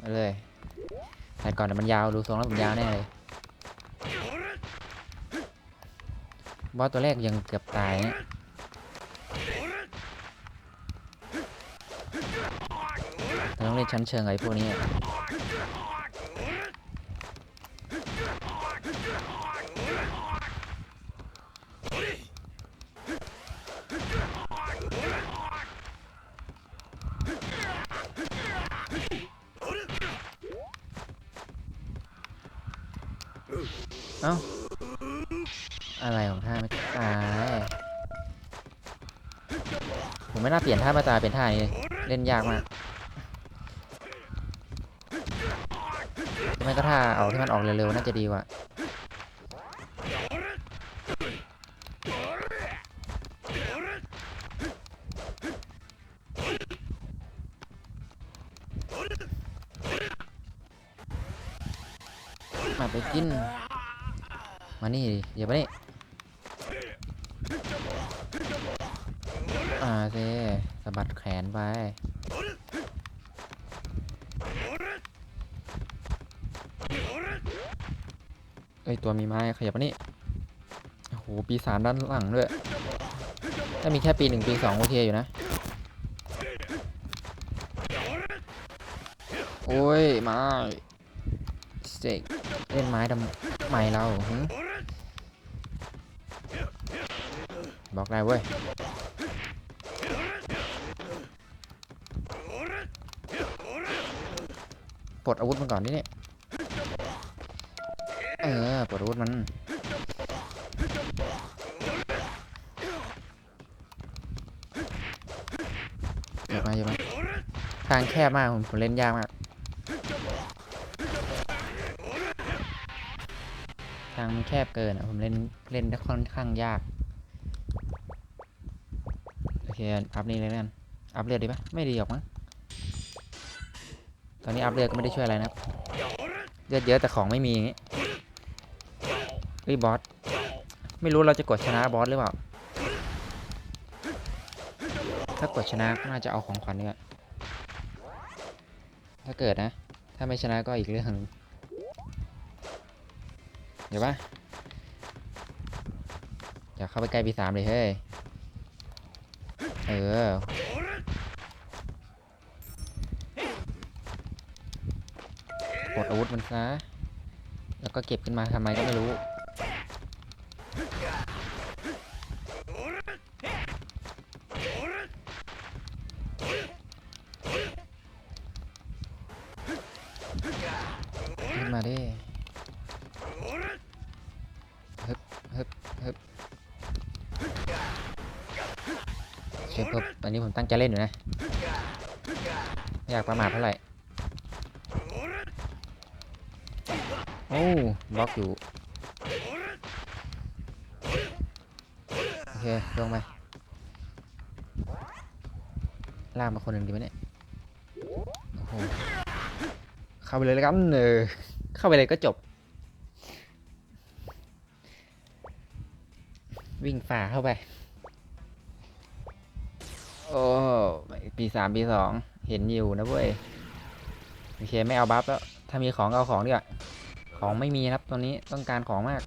เอาเลยถ่ายก่อนแต่มันยาวดูทรงแล้วมันยาวแน่เลยบอสตัวแรกยังเกือบตายนะเราต้องเล่นชั้นเชิงไอ้พวกนี้ ลี่ยนท่ามาตายเป็นท่านี้เลยเล่นยากมากไม่ก็ท่าเอาที่มันออกเร็วๆน่าจะดีกว่ามาไปกิน มานี่ดิอย่าไปนี่อ่าเซ บัดแขนไป เอ้ย ตัวมีไม้ขยับมานี่ โอ้โห ปีสามด้านหลังด้วย ถ้ามีแค่ปีหนึ่งปีสองโอเคอยู่นะ โอ้ย ไม้สเต็กเล่นไม้ทำไม้เราบอกได้เว้ย ลดอาวุธมันก่อนดิเนี่ยเออปลดอาวุธมันเดี๋ยวมาเดี๋ยวมาทางแคบมากผมผมเล่นยากมาก ทางมันแคบเกินอะผมเล่นเล่นได้ค่อนข้างยาก โอเคอัพนี่เลยแล้วกันอัพเลือดดีปะไม่ดีหรอกมั้ง ตอนนี้อัพเลือดก็ไม่ได้ช่วยอะไรนะครับเลือดเยอะแต่ของไม่มีอย่างงี้เฮ้ยบอสไม่รู้เราจะกดชนะบอสหรือเปล่า ถ้ากดชนะก็น่าจะเอาของขวัญเนี่ยถ้าเกิดนะ ถ้าไม่ชนะก็อีกเรื่องหนึ่งเดี๋ยวปะอย่าเข้าไปใกล้ปีสามเลยเฮ้ย เออ ปลดอาวุธมันซะ แล้วก็เก็บขึ้นมาทำไมก็ไม่รู้ ขึ้นมาดิฮึบฮึบฮึบเชิญครับอันนี้ผมตั้งใจเล่นอยู่นะ อยากประมาทเท่าไหร่ โอ้บล็อกอยู่ โอเค ลงไปลากมาคนหนึ่งดีไหมเนี่ย โอ้โห เข้าไปเลยแล้วกันเออเข้าไปเลยก็จบ วิ่งฝ่าเข้าไป โอ้ปีสามปีสองเห็นอยู่นะเว้ย โอเค ไม่เอาบัฟแล้ว ถ้ามีของเอาของดีกว่า ของไม่มีครับตัวนี้ต้องการของมาก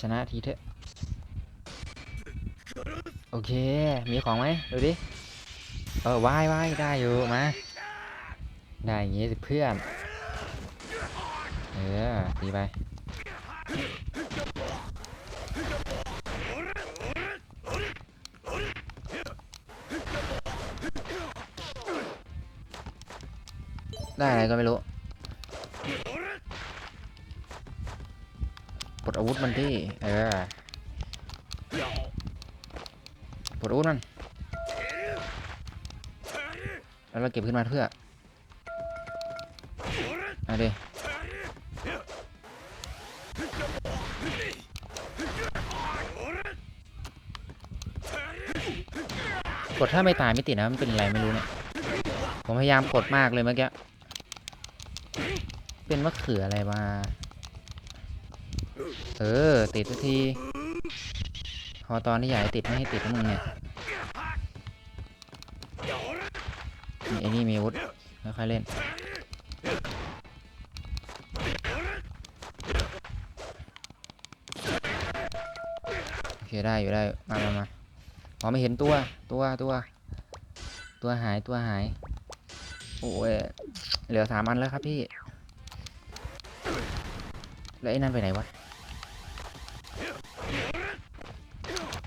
ชนะทีเถอะ โอเค มีของไหมดูดิ เออว่ายว่ายได้อยู่มา ได้อย่างงี้สิเพื่อน เออตีไป ได้อะไรก็ไม่รู้ปลดอาวุธมันที่เออปลดอาวุธมัน แล้วเราเก็บขึ้นมาเพื่อเอาดิกดถ้าไม่ตายไม่ติดนะมันเป็นอะไรไม่รู้เนี่ย ผมพยายามกดมากเลยเมื่อกี้ เป็นมะเขืออะไรมา เออ ติดสักทีพอตอนที่ใหญ่ติดไม่ให้ติดนะมึงเนี่ยไอ้นี่มีวุธค่อยเล่นโอเคได้อยู่ได้ มามามาอ๋อไม่เห็นตัวตัวตัวตัวหายตัวหาย โอ้ยเหลือสามอันแล้วครับพี่ แล้วไอ้นั่นไปไหนวะ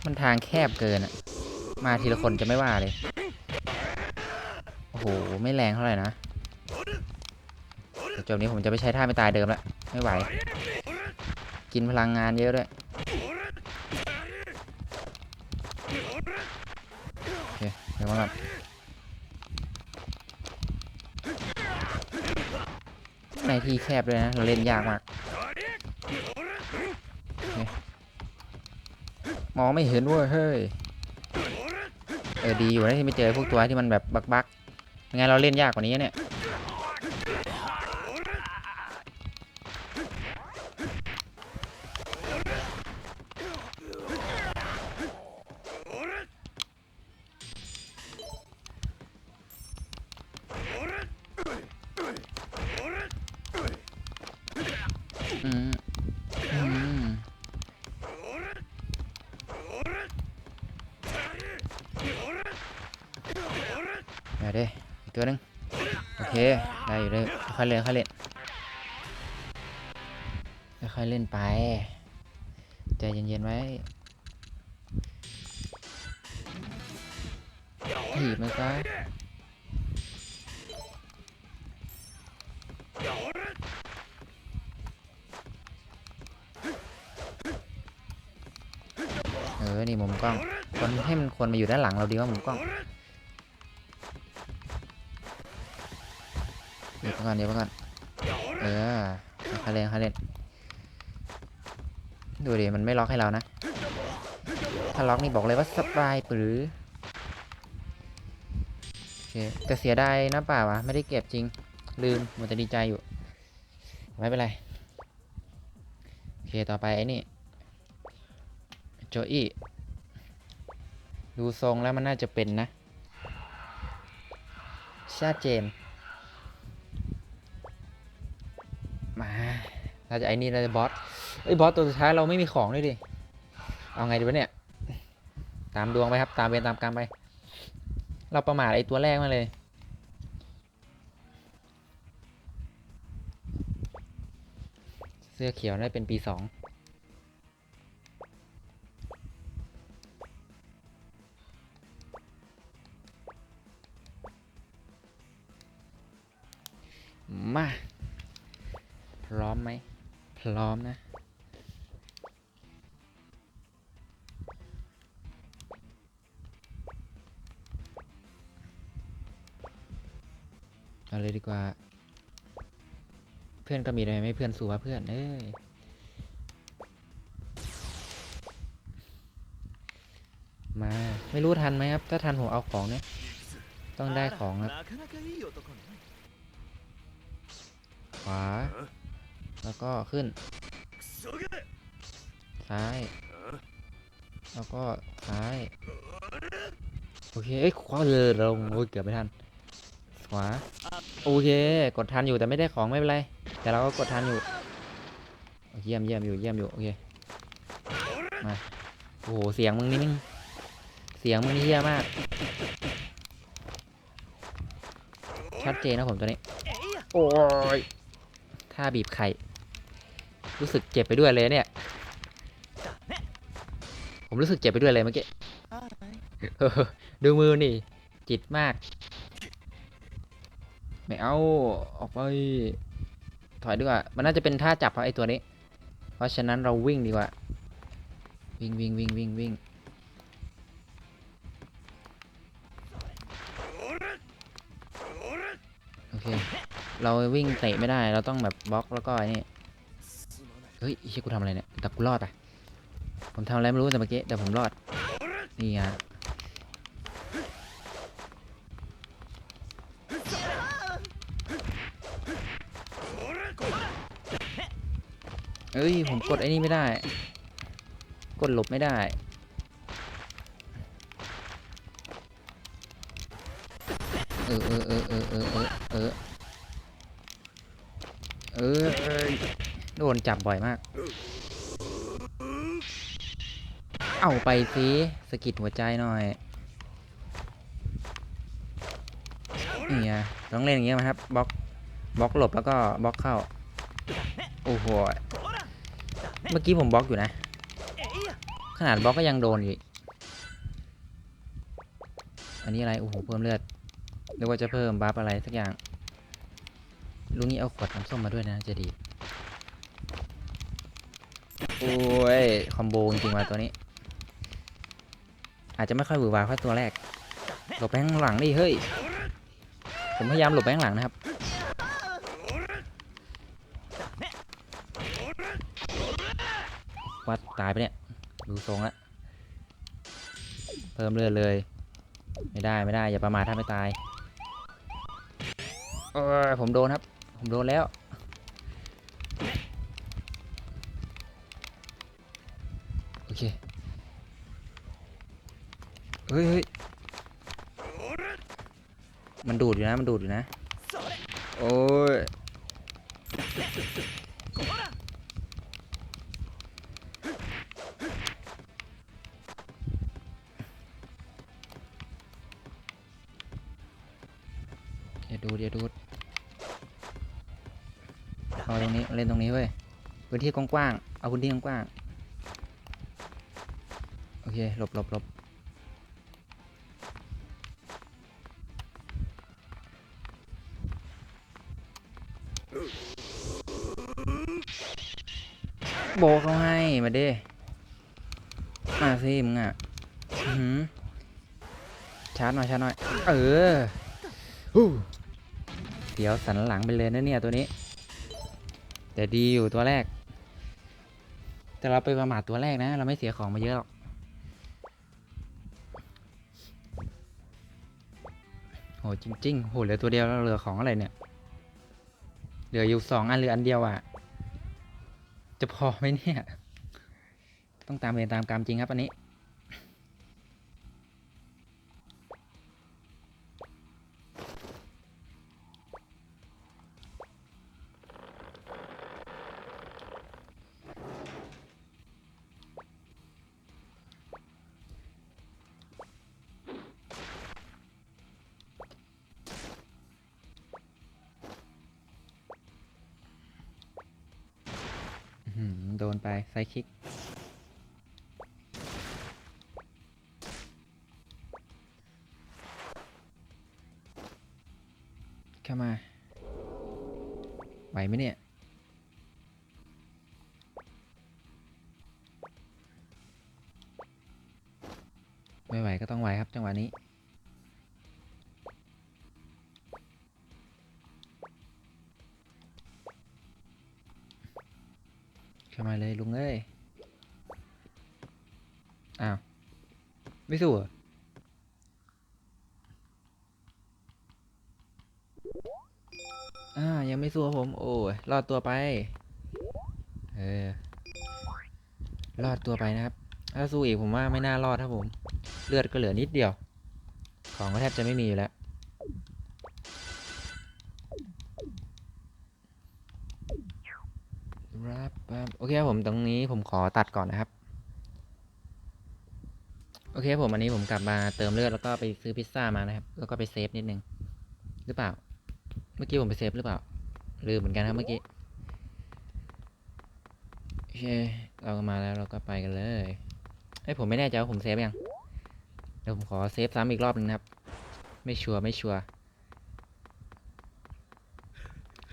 มันทางแคบเกินอะมาทีละคนจะไม่ว่าเลย โอ้โห ไม่แรงเท่าไหร่นะแต่จบนี้ผมจะไปใช้ท่าไม่ตายเดิมแล้ว ไม่ไหว กินพลังงานเยอะด้วยโอเคเดี๋ยวมาก่อนในที่แคบเลยนะ เราเล่นยากมาก มองไม่เห็นเว้ยเฮ้ยเออดีอยู่นะที่ไม่เจอพวกตัวที่มันแบบบักบักไม่งั้นเราเล่นยากกว่านี้เนี่ย เดี๋ยวดิอีกตัวนึงโอเค ได้อยู่เลยค่อยเล่นค่อยเล่นค่อยเล่นไป ใจเย็นๆไว้หีบมันซะเออ นี่มุมกล้อง คนให้มันควรมาอยู่ด้านหลังเราดีว่ามุมกล้อง ก่อนเดี๋ยวก่อนเออค่อยเล่นค่อยเล่นดูดิมันไม่ล็อกให้เรานะ ถ้าล็อกนี่บอกเลยว่าสบายปรือโอเคแต่เสียดายนะเปล่าวะไม่ได้เก็บจริง ลืมมันจะดีใจอยู่ ไม่เป็นไร โอเคต่อไปไอ้นี่โจอี้ดูทรงแล้วมันน่าจะเป็นนะชัดเจนาจะไอ้นี่เราจะบอสไอ้ยบอสตัวสุดท้ายเราไม่มีของด้วยดิ เอาไงดีวะเนี่ย ตามดวงไปครับ ตามเวรตามกรรมไป เราประมาทไอ้ตัวแรกมาเลย เสื้อเขียวน่าเป็นปีสองมา พร้อมไหม พร้อมนะเอาเลยดีกว่า เพื่อนก็มีอะไไม่เพื่อนสู่ว่าเพื่อน เอ้ยมาไม่รู้ทันไหมครับ ถ้าทันผมเอาของเนี่ยต้องได้ของครับขวา แล้วก็ขึ้น ซ้าย แล้วก็ซ้าย โอเค เอ้ยขวาเลยลงโอ้ยเกือบไม่ทัน ขวา โอเค กดทันอยู่แต่ไม่ได้ของไม่เป็นไร แต่เราก็กดทันอยู่ เยี่ยมเยี่ยมอยู่เยี่ยมอยู่ โอเค มา โอ้โห เสียงมึงนี่มึงเสียงมึงเยี่ยมมาก ชัดเจนนะผมตัวนี้ โอ้ยท่าบีบไข่ รู้สึกเจ็บไปด้วยเลยเนี่ย ผมรู้สึกเจ็บไปด้วยเลยเมื่อกี้ดูมือนี่ จิตมาก ไม่เอา ออกไป ถอยด้วยมันน่าจะเป็นท่าจับเพราไอตัวนี้ เพราะฉะนั้นเราวิ่งดีกว่า วิ่งวิ่งวิ่งวิ่งวิ่งโอเค เราวิ่งเตะไม่ได้ เราต้องแบบบล็อกแล้วก็นี่ เฮ้ยเชี่ยกูทำอะไรเนี่ยแต่กูรอดอะผมทำอะไรไม่รู้แต่เมื่อกี้แต่ผมรอดนี่ไงเอ้ยผมกดไอ้นี่ไม่ได้ กดหลบไม่ได้เออเออเออเออเออเออเออเออ โดนจับบ่อยมาก เอาไปสิสกิดหัวใจหน่อยนี่ไงต้องเล่นอย่างเงี้ยไหมครับบล็อกบล็อกหลบแล้วก็บล็อกเข้า โอ้โห เมื่อกี้ผมบล็อกอยู่นะ ขนาดบล็อกก็ยังโดนอยู่อีกอันนี้อะไร โอ้โห เพิ่มเลือดหรือว่าจะเพิ่มบัฟอะไรสักอย่าง ลุงนี้เอาขวดน้ำส้มมาด้วยนะจะดี โอ้ย คอมโบจริงๆว่ะตัวนี้ อาจจะไม่ค่อยหวือหวาเพราตัวแรก หลบไปข้างหลังดิเฮ้ย ผมพยายามหลบไปข้างหลังนะครับ วัดตายไปเนี่ย ดูทรงละเพิ่มเลือดเลย ไม่ได้ไม่ได้อย่าประมาทถ้าไม่ตายเออผมโดนครับ ผมโดนแล้ว เคเฮ้ยเฮ้ยมันดูดอยู่นะ มันดูดอยู่นะ โอ้ย อย่าดูดอย่าดูดเอาตรงนี้เล่นตรงนี้เว้ย พื้นที่กว้างๆ เอาพื้นที่กว้างๆ เคหลบหลบหลบโบเขาให้มาเด้มาสิมึงอะหือชาร์จหน่อยชาร์จหน่อย เออหูเดี๋ยวสันหลังไปเลยนะเนี่ยตัวนี้ แต่ดีอยู่ตัวแรก แต่เราไปประมาทตัวแรกนะ เราไม่เสียของมาเยอะหรอก โหจริงๆโหเหลือตัวเดียวแล้วเหลือของอะไรเนี่ย เหลืออยู่สองอันเหลืออันเดียวอะ จะพอไหมเนี่ย ต้องตามเวรตามกรรมจริงครับอันนี้ ดนไปไซคิก เข้ามา ไหวไหมเนี่ย รอดตัวไป เออรอดตัวไปนะครับถ้าสู้อีกผมว่าไม่น่ารอดครับผม เลือดก็เหลือนิดเดียว ของก็แทบจะไม่มีอยู่แล้ว รับปั๊บโอเคครับผมตรงนี้ผมขอตัดก่อนนะครับ โอเคครับผมอันนี้ผมกลับมาเติมเลือดแล้วก็ไปซื้อพิซซ่ามานะครับ แล้วก็ไปเซฟนิดนึง หรือเปล่า เมื่อกี้ผมไปเซฟหรือเปล่า ลืมเหมือนกันครับเมื่อกี้โอเคเราก็มาแล้วเราก็ไปกันเลยไอ้ยผมไม่แน่ใจว่าผมเซฟยังเดี๋ยวผมขอเซฟซ้ำอีกรอบนึงนะครับ ไม่ชัวร์ไม่ชัวร์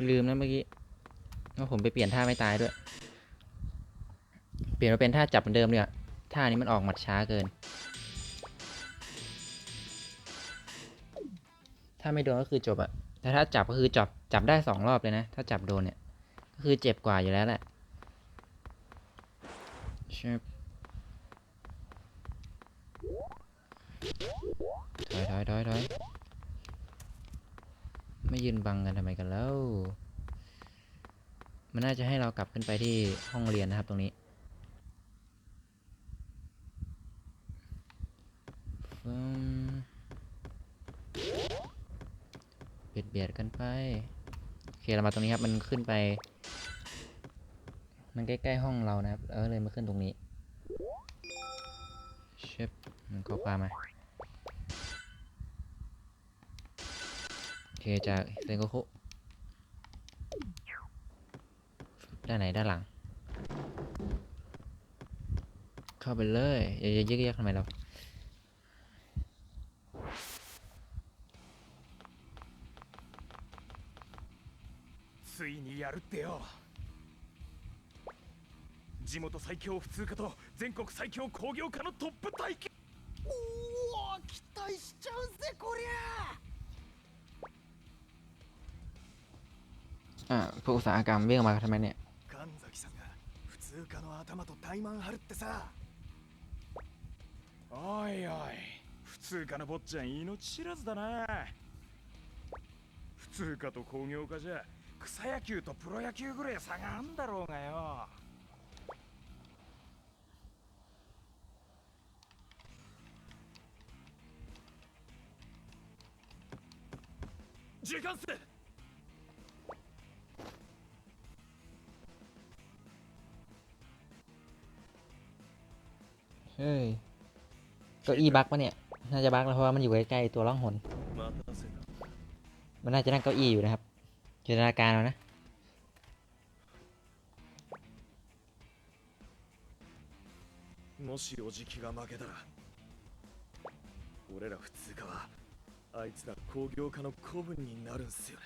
ลืมนะเมื่อกี้ว่าผมไปเปลี่ยนท่าไม่ตายด้วย เปลี่ยนมาเป็นท่าจับเหมือนเดิมเนี่ยท่านี้มันออกหมัดช้าเกิน ถ้าไม่โดนก็คือจบอะ แต่ถ้าจับก็คือจับจับได้สองรอบเลยนะ ถ้าจับโดนเนี่ย ก็คือเจ็บกว่าอยู่แล้วแหละชึบถอยถอยถอยถอยไม่ยืนบังกันทำไมกันแล้ว มันน่าจะให้เรากลับขึ้นไปที่ห้องเรียนนะครับตรงนี้ฟึ่ม เบียดเบียดกันไปโอ เคเรามาตรงนี้ครับ มันขึ้นไป มันใกล้ๆห้องเรานะครับ เออเลยมาขึ้นตรงนี้เชฟมันก็ปลามาโอเคจากเซนโกคุด้านไหนด้านหลัง เข้าไปเลยอย่าอย่ายึกยักทำไมเรา ついにやるってよ地元最強普通科と全国最強工業科のトップ対決おお期待しちゃうぜこりゃ อ่าพวกอุตสาหกรรมเรียกมาทำไมเนี่ย 神崎さんが普通科の頭とタイマン張るってさおいおい普通科の坊ちゃん命知らずだな普通科と工業科じゃ 草野球とプロ野球ぐらい差があんだろうがよ時間っす เฮ้ยเก้าอี้บักปะเนี่ย น่าจะบักแล้วเพราะว่ามันอยู่ใกล้ๆตัวล่องหน 待たせた มันน่าจะนั่งเก้าอี้อยู่นะครับ จินตนาการเอานะ もしおじきが負けたら俺ら普通科はあいつら工業科の子分になるんすよね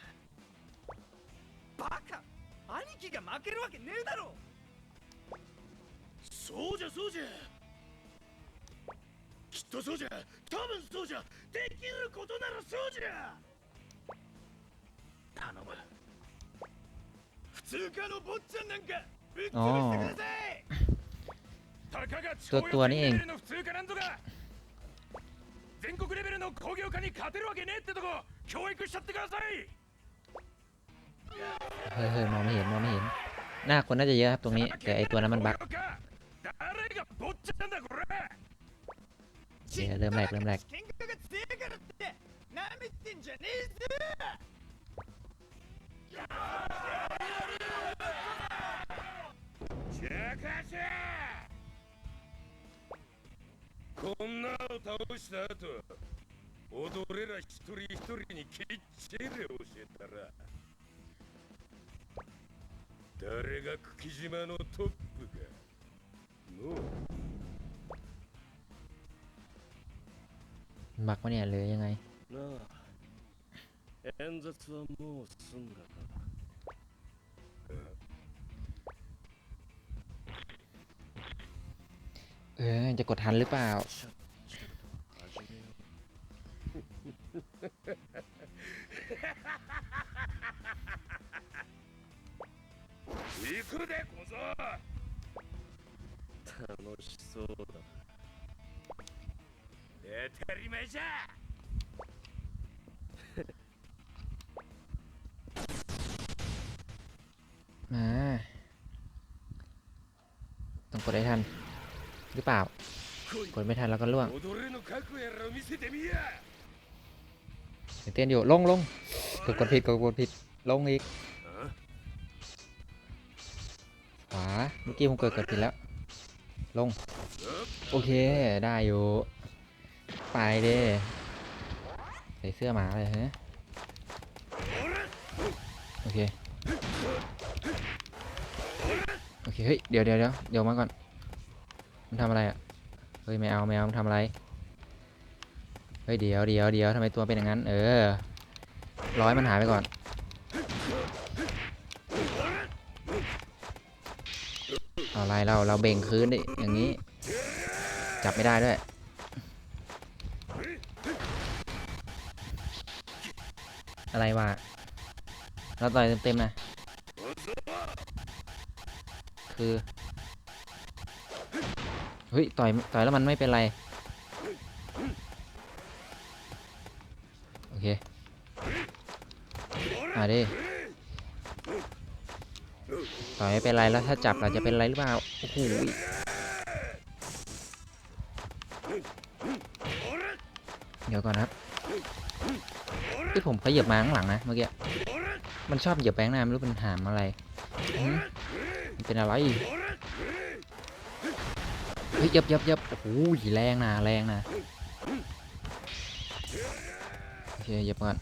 バカ兄貴が負けるわけねえだろそうじゃそうじゃきっとそうじゃ多分そうじゃできることならそうじゃ 頼む普通科の坊ちゃんなんかぶっ潰してくださいたかがตัวตัวนี่เอง レベルの普通科なんとか全国レベルの工業科に勝てるわけねえってとこ教育しちゃってください เฮ้ยเฮ้ยมองไม่เห็นมองไม่เห็น หน้าคนน่าจะเยอะครับตรงนี้ แต่ไอตัวนั้นมันบัก 工業科誰が坊ちゃんだこれ เดี๋ยวเริ่มแรกเริ่มแรก 見学が強いからってなめてんじゃねえぞシャカシャ こんなを倒した後踊れら一人一人にきっちり教えたら誰が久喜島のトップかのう บักปะเนี่ยหรือยังไง なあ演説はもう済んだ ออ จะกดทันหรือเปล่า ちゃっちゃと始めよう行くで小僧楽しそうだな当たり前じゃ มา ต้องกดได้ทัน หรือเปล่ากดไม่ทันแล้วก็ล่วงเต้นอยู่ลงลงกดกดผิดกดกดผิดลงอีกขวาเมื่อกี้ผมเกิดเกิดผิดแล้ว ลง โอเคได้อยู่ ไปเด้ใส่เสื้อหมาเลยฮะโอเคโอเคเฮ้ยเดี๋ยวเดี๋ยวเดี๋ยวเดี๋ยวมาก่อน มันทำอะไรอะ เฮ้ยไม่เอาไม่เอามันทำอะไร เฮ้ยเดี๋ยวเดี๋ยวเดี๋ยวทำไมตัวเป็นอย่างนั้น เออ ร้อยมันหายไปก่อน เอาอะไรเราเราเบ่งคืนดิ อย่างนี้ จับไม่ได้ด้วยอะไรวะเราต่อยเต็มๆนะ คือ เฮ้ยต่อยต่อยแล้วมันไม่เป็นไร โอเคอ่าดิต่อยไม่เป็นไรแล้วถ้าจับเราจะเป็นไรหรือเปล่าโอ้โหเดี๋ยวก่อนครับที่ผมขยับมาข้างหลังนะเมื่อกี้มันชอบเหยียบแบงหน้าไม่รู้เป็นหามอะไรมันเป็นอะไร ฮ้ยยับยับยับโอ้โหแรงนะแรงนะโอเคเยับก่อน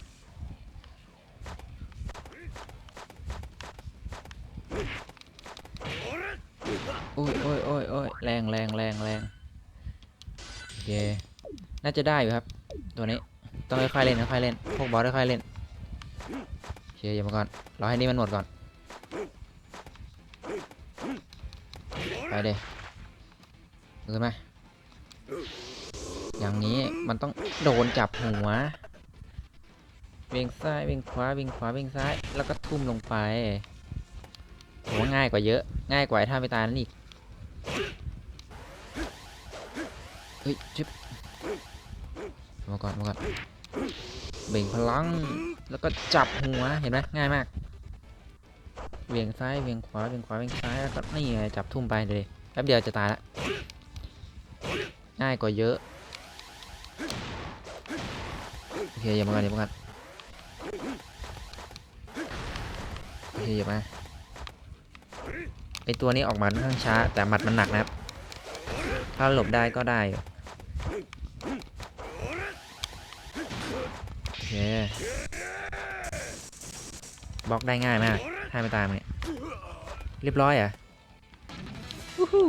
โอ้ยโอ้ยโอ้ยโอ้ยแรงแรงแรงแรงโอเคน่าจะได้อยู่ครับ ตัวนี้ต้องค่อยๆเล่นค่อยๆเล่นพวกบอสค่อยๆเล่นโอเคอย่ามาก่อนรอให้นี่มันหมดก่อนไปเด้ขึ้นมอย่างนี้มันต้องโดนจับหัว เวียงซ้ายเวียงขวาเวียงขวาเวียงซ้าย แล้วก็ทุ่มลงไปผมว่าง่ายกว่าเยอะ ง่ายกว่าท่าไปตายนั่นอีก เฮ้ยชิบมาก่อนมาก่อนเบ่งพลัง แล้วก็จับหัว เห็นไหมง่ายมาก เวียงซ้าย เวียงขวา เวียงขวา เวียงซ้าย แล้วก็นี่ไงจับทุ่มไปเลย แป๊บเดียวจะตายละ ง่ายกว่าเยอะ โอเคอย่ามากันอย่ามากันโอเคอย่ามาไอตัวนี้ออกมาค่อนข้างช้า แต่หมัดมันหนักนะครับ ถ้าหลบได้ก็ได้โอเคบล็อกได้ง่ายมากถ้าไม่ตามเนี่ยเรียบร้อยอะวู้ฮู้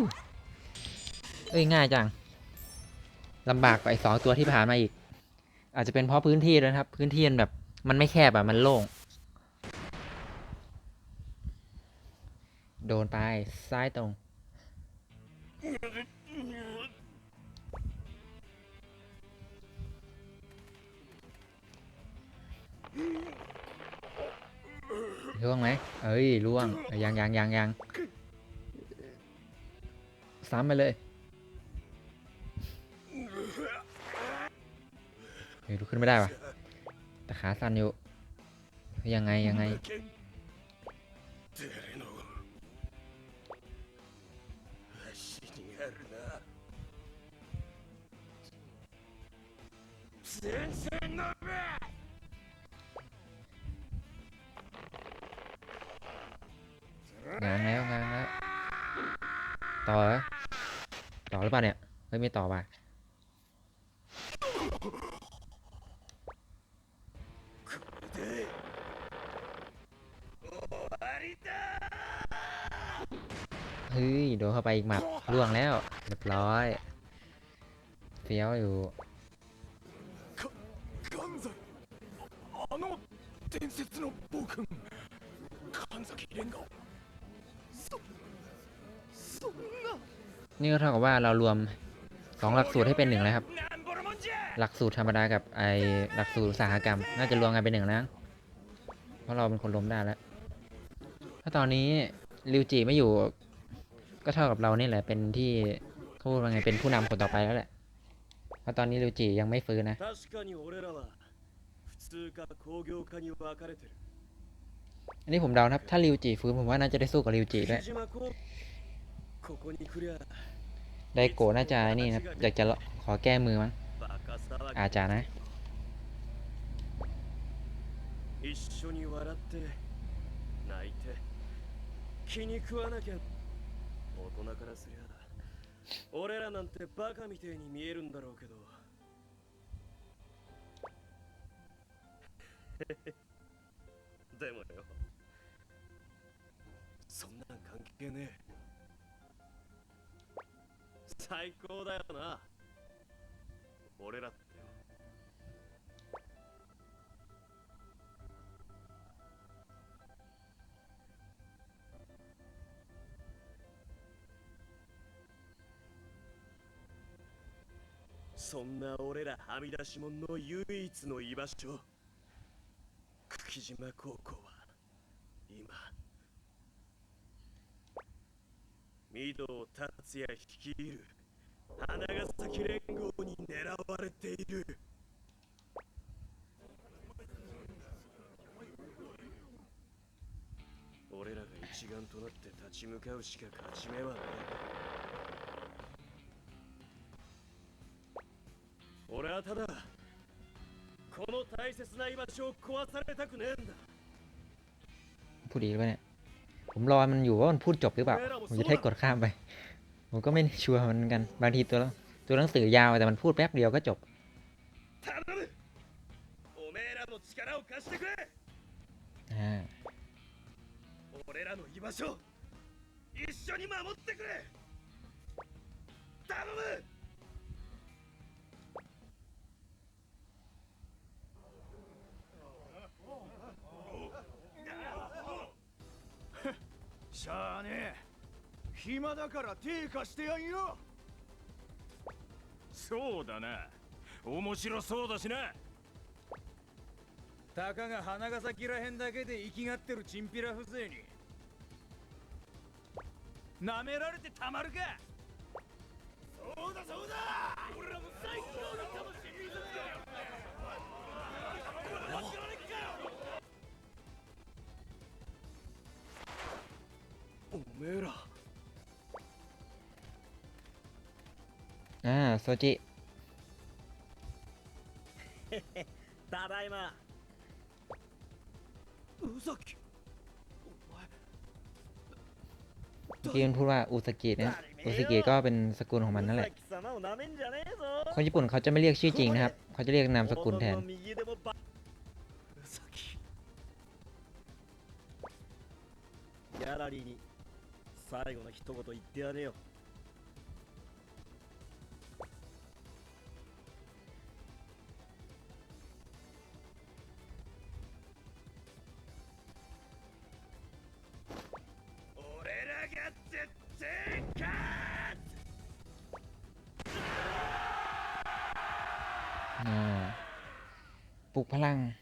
เอ้ยง่ายจัง ลำบากกว่าไอ้สองตัวที่ผ่านมาอีก อาจจะเป็นเพราะพื้นที่ด้วยนะครับ พื้นที่มันแบบมันไม่แคบอะมันโล่ง โดนไปซ้ายตรงล่วงไหมเอ้ยล่วงยยังยังยังยังซ้ำไปเลย ขึ้นไม่ได้วะแต่ขาสั่นอยู่ ยังไงยังไง งานแล้วงานแล้ว ต่อเหรอต่อหรือเปล่าเนี่ย เฮ้ยไม่ต่อป่ะ เฮ้ยโดนเข้าไปอีกหมัดล่วงแล้วเรียบร้อยเฟี้ยวอยู่นี่ก็เท่ากับว่าเรารวมสองหลักสูตรให้เป็นหนึ่งแล้วครับ หลักสูตรธรรมดากับไอหลักสูตรสาหกรรม น่าจะรวมกันเป็นหนึ่งแล้ว เพราะเราเป็นคนล้มได้แล้ว ถ้าตอนนี้ริวจีไม่อยู่ ก็เท่ากับเรานี่แหละเป็นที่เขาพูดว่าไงเป็นผู้นำคนต่อไปแล้วแหละ เพราะตอนนี้ริวจิยังไม่ฟื้นนะ 確かに俺らは普通か工業科に分かれてる อันนี้ผมเดานะครับ ถ้าริวจิฟื้นผมว่าน่าจะได้สู้กับริวจิด้วย 木島こここに来りゃ ไดโกะน่าจะไอ้นี่นะครับอยากจะขอแก้มือมั้ง バカ騒 อาจจะนะ ぎ一緒に笑って泣いて気に食わなきゃ 大人からすりゃ俺らなんてバカみてえに見えるんだろうけど。でもよ。そんなん関係ねえ。最高だよな。俺らって。そんな俺らはみ出し者の唯一の居場所。久喜島高校は今御堂達也率いる花ヶ崎連合に狙われている。俺らが一丸となって立ち向かうしか勝ち目はない。な居場所を壊されたくねえんだ พูดอีกแล้วเนี่ย ผมรอมันอยู่ว่ามันพูดจบหรือเปล่า ผมจะได้กดข้ามไป ผมก็ไม่ชัวร์เหมือนกัน บางทีตัวตัวหนังสือยาวแต่มันพูดแป๊บเดียวก็จบ しゃあねえ。暇だから手貸してやんよ。そうだな。面白そうだしな。たかが花ヶ崎らへんだけで生きがってるチンピラ風情に。なめられてたまるか。そうだそうだ。俺らも最高の魂見せてやるこれねえかめえら อ่าโซจิ ただいま宇崎お前 เมื่อกี้มันพูดว่าอุสกิเนี่ยอุสกิก็เป็นสกุลของมันนั่นแหละ 宇崎様をなめんじゃねえぞ คนญี่ปุ่นเขาจะไม่เรียกชื่อจริงนะครับ เขาจะเรียกนามสกุลแทน 元の右でもば宇崎ギャラリーに 最後の一言言ってやれよ俺らが絶対勝つ อ่าปลุกพลัง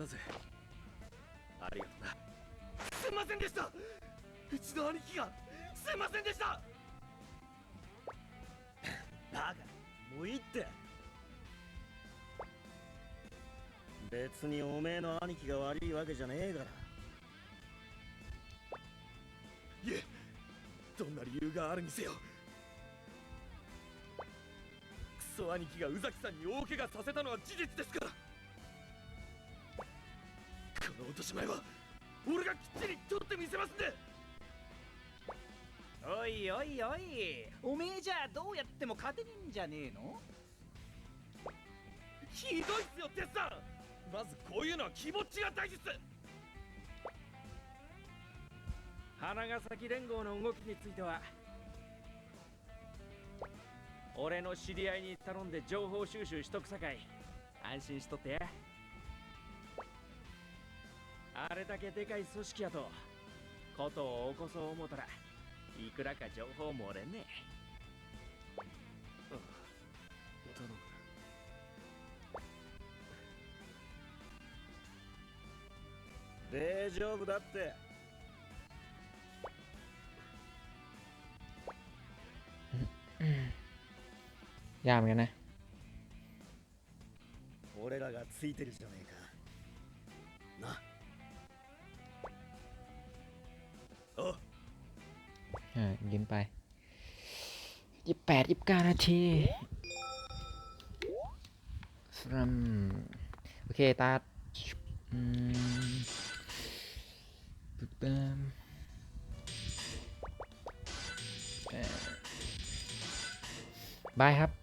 だぜ。ありがとうな。すいませんでした。うちの兄貴が。すいませんでした。バカもういいって。別におめえの兄貴が悪いわけじゃねえから。いえどんな理由があるにせよ。クソ兄貴が宇崎さんに大怪我させたのは事実ですから。落とし前は俺がきっちり取ってみせますんで。おいおいおい。おめえじゃどうやっても勝てねえんじゃねえの？ひどいっすよテスさん。まずこういうのは気持ちが大事っす花ヶ崎連合の動きについては俺の知り合いに頼んで情報収集しとくさかい。安心しとってやあれだけでかい組織やとことを起こそう思うたらいくらか情報漏れね。ああ頼む。大丈夫だって。やめね。俺らがついてるじゃねえか。 อ่ายิ้มไปยี่แปดยี่เก้านาทีสรัมโอเคตาอืมปึ๊บปึ๊บเอ่อบายครับ